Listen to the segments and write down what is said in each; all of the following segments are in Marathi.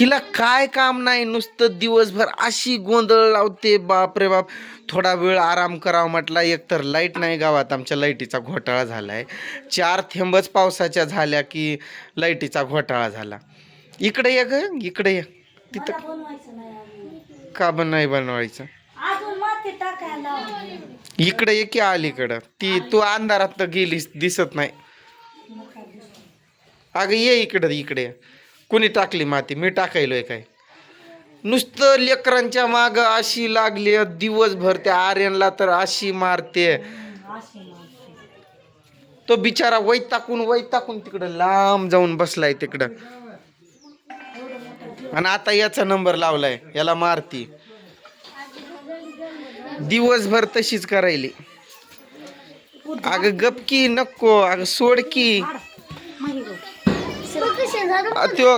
हिला काय काम नाही नुसतं दिवसभर अशी गोंधळ लावते बाप रे बाप. थोडा वेळ आराम करावा म्हटला एकतर लाइट नाही गावात आमच्या लाईटीचा घोटाळा झाला आहे चार थेंबच पावसाच्या झाल्या की लाईटीचा घोटाळा झाला. इकडे ये ग इकडे ये. तिथं. का बन नाही बनवायचं? इकडे ये की अलीकडं. ती तू अंधारात गेलीस दिसत नाही. अगं ये इकडं इकडे. कुणी टाकली माती? मी टाकायलोय काय? नुसतं लेकरांच्या माग अशी लागली दिवसभर त्या आर्यनला तर अशी मारते. तो बिचारा वैताकून वैताकून तिकडं लांब जाऊन बसलाय तिकडं. आणि आता याचा नंबर लावलाय याला मारती. दिवसभर तशीच करायली. अगं गपकी नको अगं सोडकी. त्यो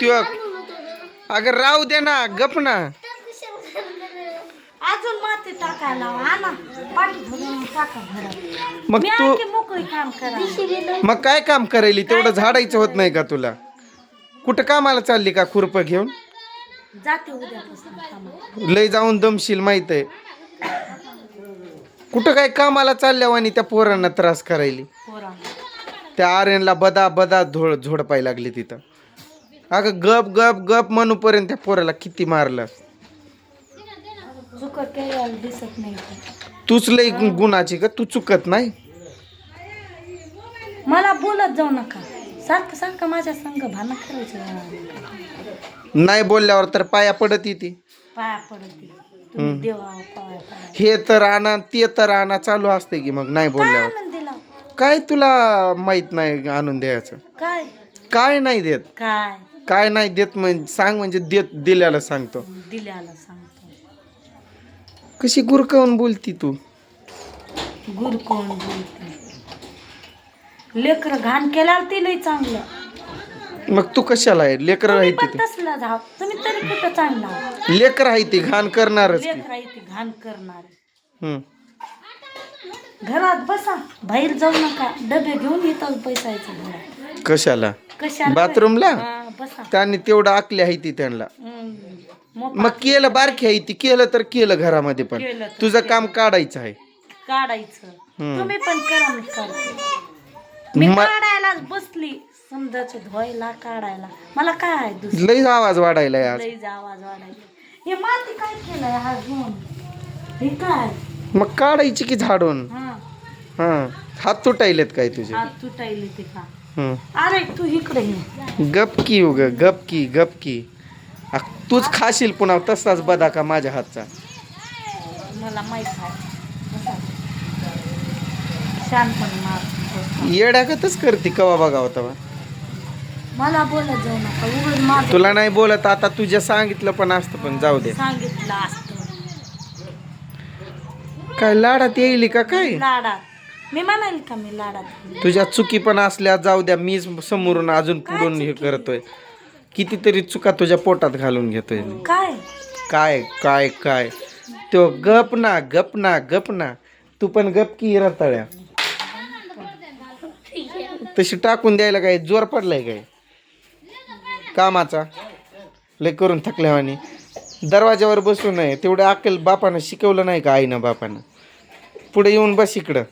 त्यो. अगं राहू दे ना गप ना. अजून माती टाकायला ना. पाठी भरून टाका घरात. मग मी तू आणखी मोकळी काम करा मग काय काम करायली तेवढं झाडायचं होत नाही का तुला? कुठं कामाला चालली का खुरप घेऊन? जाते उद्यापासून कामाला. लय जाऊन दमशील माहीत आहे. कुठं काय कामाला चालल्यावानी त्या पोरांना त्रास करायली? त्या आर्यनला बदा बदा झोड झोडपाय लागली तिथं. अगं गप गप गप म्हणूपर्यंत त्या पोराला किती मारलं. चुक केल्याला दिसत नाही. ते. तूच गु- गुणाची का तू चुकत नाही. मला बोलत जाऊ नका. सारखं सारखं माझ्या संग भांडण करायचं. नाही बोलल्यावर तर पाया पडत येते. पाया पडते तुम्ही देवा पाया पाया हे तर आणा ते तर आणा चालू असते की मग नाही बोलल्यावर. काय तुला माहीत नाही आणून द्यायचं? काय? काय नाही देत. काय? काय नाही देत म्हणजे सांग म्हणजे देत दिल्याला सांगतो. दिल्याला सांगतो. कशी गुरकावून बोलती तू? गुर कोण बोलते. लेकर घाण केल्यावर ते लय चांगलं. मग तू कशाला आहे? लेकर तुम्ही आहे पण ती तसला तुम्ही तरी कुठं चांगला? लेकर आहे ती घाण करणारच की लेकर घाण करणार. हम्म. घरात बसा. बाहेर जाऊ नका. डबे घेऊन येतात घरात. कशाला? कशाला? बाथरूमला? हा, बसा. त्यांनी तेवढं आकली आहे ती त्यांना. हम्म. मग मग केलं बारकी आहे ती. केलं तर केलं घरामध्ये पण. केलं तर तुझं काम काढायचं आहे. काढायचं. हम्म. तुम्ही पण करा मी करते मी म- काढायलाच बसली. समजायचं धुवायला काढायला. मला काय आहे दुसरं? लई आवाज वाढायला आज. आवाज वाढायला हे माती काय केलंय हा घेऊन? हे काय? मग काढायची की झाडून? हा. हा. हात तुटायलेत काय तुझे? हात तुटायले ते का? हम्म. अरे तू इकडे ये. गपकी उग गपकी गपकी आ, तूच खाशील पुन्हा तसाच बदा का माझ्या हातचा. मला माहीत आहे बसा. शानपण मार. बसा. येड्यागतच करते कवा बघावं तेव्हा मला बोलत जाऊ नका उघड तुला नाही बोलत आता तुझ्या सांगितलं पण असतं पण जाऊ दे. सांगितलं काय लाडात येईल का काय? लाडात मी म्हणाल का मी लाडात तुझ्या चुकी पण असल्या जाऊ द्या मीच समोरून अजून पुढून हे करतोय. कितीतरी चुका तुझ्या पोटात घालून घेतोय मी. काय? काय काय काय? तो गप ना गप ना गप ना. तू पण गप की रताळ्या तशी टाकून द्यायला काय जोर पडलाय काय? कामाचा. लय करून थकल्यावानी दरवाज्यावर बसू नये तेवढं अक्कल बापानं शिकवलं नाही का आईनं बापानं? पुढे येऊन बस इकडं.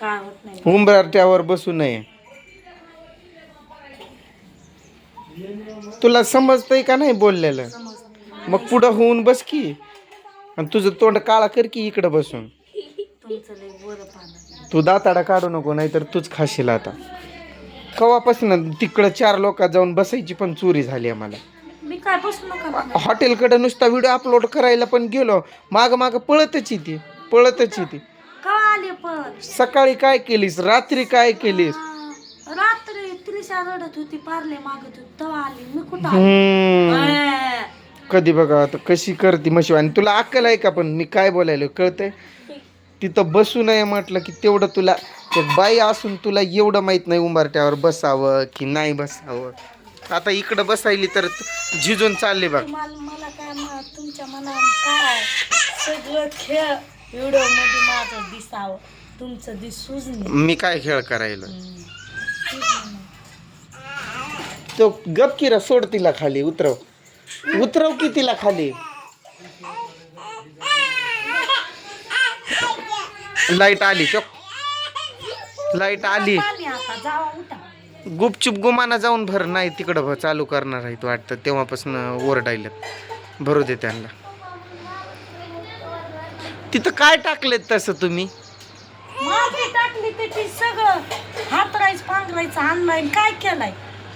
काय होत नाही. उंबरट्यावर बसू नये. तुला समजतंय का नाही बोललेलं? मग पुढं होऊन बस की. आणि तुझं तोंड काळा कर की इकडं बसून. तुमचं लय बरं पानं तू दाताडा काढू नको नाहीतर तूच खाशील आता. कवापासून तिकडं चार लोकात जाऊन बसायची पण चोरी झाली आम्हाला. मी काय बसू नका? म्हणत. हॉटेलकडे नुसता व्हिडिओ अपलोड करायला पण गेलो. माग माग पळतच येते. पळतच का आले पण. सकाळी काय केलीस? रात्री काय केलीस? रात्री त्रिशा रडत होती पारले मागत होती तेव्हा आली मी कुठं आली? हम्म. ए, कधी बघा आता कशी करते म्हशी? आणि तुला अक्कल आहे का पण मी काय बोलायलो कळतंय? तिथं बसू नये म्हटलं की तेवढं तुला एक बाई असून तुला एवढं माहीत नाही उंबारट्यावर बसावं की नाही बसावं. आता इकडं बसायली तर झिजून चालले बघ. मला मला काय मा- तुमच्या मनात काय सगळं खेळ व्हिडिओमध्ये माझं दिसावं तुमचं दिसूच नाही. मी काय खेळ करायला? तो गप किरा सोड तिला खाली उतरव. उतरव की तिला खाली? लाइट आली तो लाइट आली. गुपचूप गुमाना जाऊन भर नाही तिकडं चालू करणार आहे वाटतं तेव्हापासून ओरडायलेत. भरू दे त्यांना. तिथं काय टाकलेत तसं तुम्ही? माझी टाकली त्याची सगळं. हातरायच पांघरायचं काय केलंय?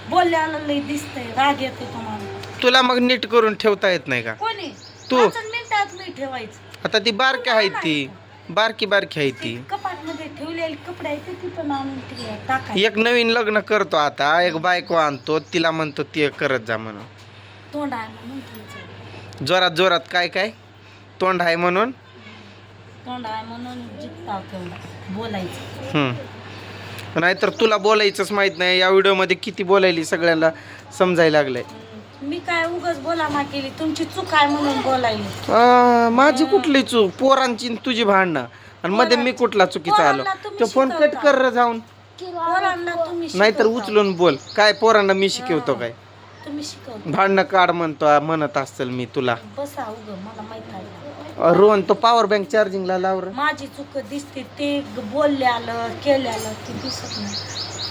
बोलल्याला दिसतंय राग येते तुम्हाला. तुला मग नीट करून ठेवता येत नाही का? कोणी? तू. पाच मिनिटात मी ठेवायचं. आता ती बारकी आहे ती. बारकी बारकी आहे ती. कपाटमध्ये ठेवलेले कपडे आहेत ते पण आणून ठेवा टाकाय एक नवीन लग्न करतो आता. एक बायको आणतो तिला म्हणतो ते करत जा म्हणून. तोंड जोरात जोरात काय काय? तोंड आहे म्हणून? तोंड आहे म्हणून जिंकता तेवढा बोलायचं. हम्म. नाहीतर तुला बोलायचंच माहीत नाही. या व्हिडिओमध्ये किती बोलायली सगळ्यांना समजायला लागलंय. मी काय उगाच बोला ना केली? तुमची चूक आहे म्हणून बोलायली. आ, माझी कुठली चूक? पोरांची तुझी भांडणं. आणि मध्ये मी कुठला चुकीचा आलो? पोरांना तुम्ही तो फोन कट शिकवता. कर रे जाऊन. पोरांना तुम्ही नाहीतर शिकवता. उचलून बोल. काय पोरांना मी शिकवतो काय? तुम्ही शिकवता. भांडणं काढ म्हणतो म्हणत असेल मी तुला. बसा उग मला माहीत आहे. रोहन तो पॉवर बँक चार्जिंगला लाव रे. माझी चूक दिसते ते बोलल्यालं केल्यालं ते दिसत नाही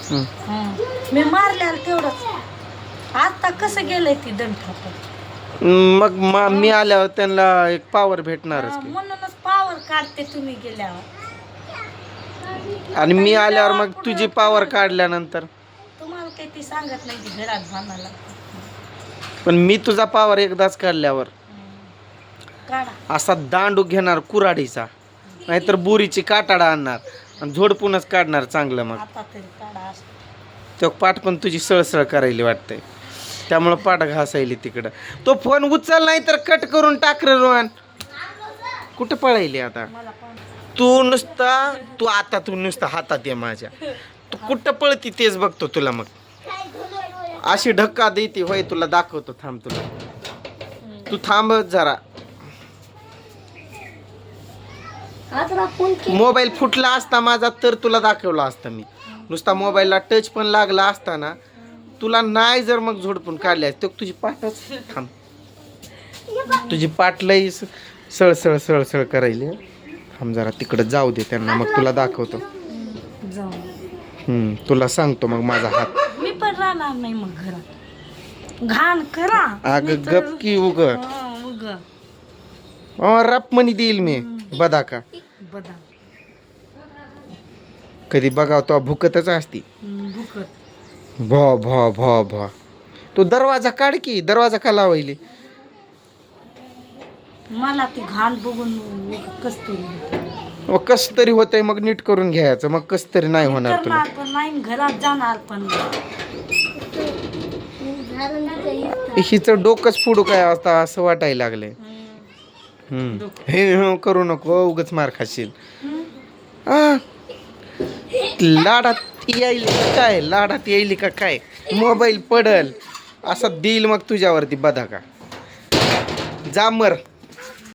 हम्म. हं. मी मारल्याला तेवढंच आता कसं गेलंय ती दंड मग मा- मी आल्यावर त्यांना एक पॉवर भेटणारच की. म्हणूनच पावर काढते तुम्ही गेल्यावर आणि मी आल्यावर मग तुझी पॉवर काढल्यानंतर तुम्हाला काही ती सांगत नाही ती घरात भांडायला पण मी तुझा पॉवर एकदाच काढल्यावर काढा असा दांडू घेणार कुराडीचा नाहीतर बुरीची काटाडा आणणार आणि झोडपूनच काढणार चांगलं मग. तो पाठ पण तुझी सळसळ करायली वाटतंय. त्यामुळं पाठ घासायली तिकडं. तो फोन उचल नाही तर कट करून टाक रे रोहन. कुठं पळायली आता? तू नुसता तू आता तू नुसता हातात ये माझ्या. तू कुठं पळती तेच बघतो तुला मग. अशी ढक्का देते होय तुला दाखवतो थांब तुला. तू थांबच जरा. मोबाईल फुटला असता माझा तर तुला दाखवला असता मी. नुसता मोबाईलला टच पण लागला असता ना तुला नाही जर मग झोडपून काढली असती, तुझी पाठच थांब. तुझी पाठ लई स- सळसळ सळसळ करायली. थांब जरा तिकडे जाऊ दे त्यांना मग तुला दाखवतो. जाऊ हम्म, तुला सांगतो मग माझा हात. मी पण राहणार नाही मग घरात. घाण करा. अग गप की उग. उग. रप मनी देईल मी. बदाका बदाम. कधी बघाव तो भुकतच असती. भुकत भो भो भो भो. तू दरवाजा काढ की दरवाजा का लावायली? मला ती घाण बघून कस तरी मग कस तरी होतंय मग नीट करून घ्यायचं मग कस तरी नाही होणार तुला. करणार पण नाही घरात जाणार पण हिचं डोकंच फुडू काय असता असं वाटायला लागलंय. हम्म. हे हे करू नको उगच मार खाशील. लाडात यायली का काय? लाडात यायली का काय? मोबाईल पडल. असा देईल मग तुझ्यावरती बधा का. जा मर.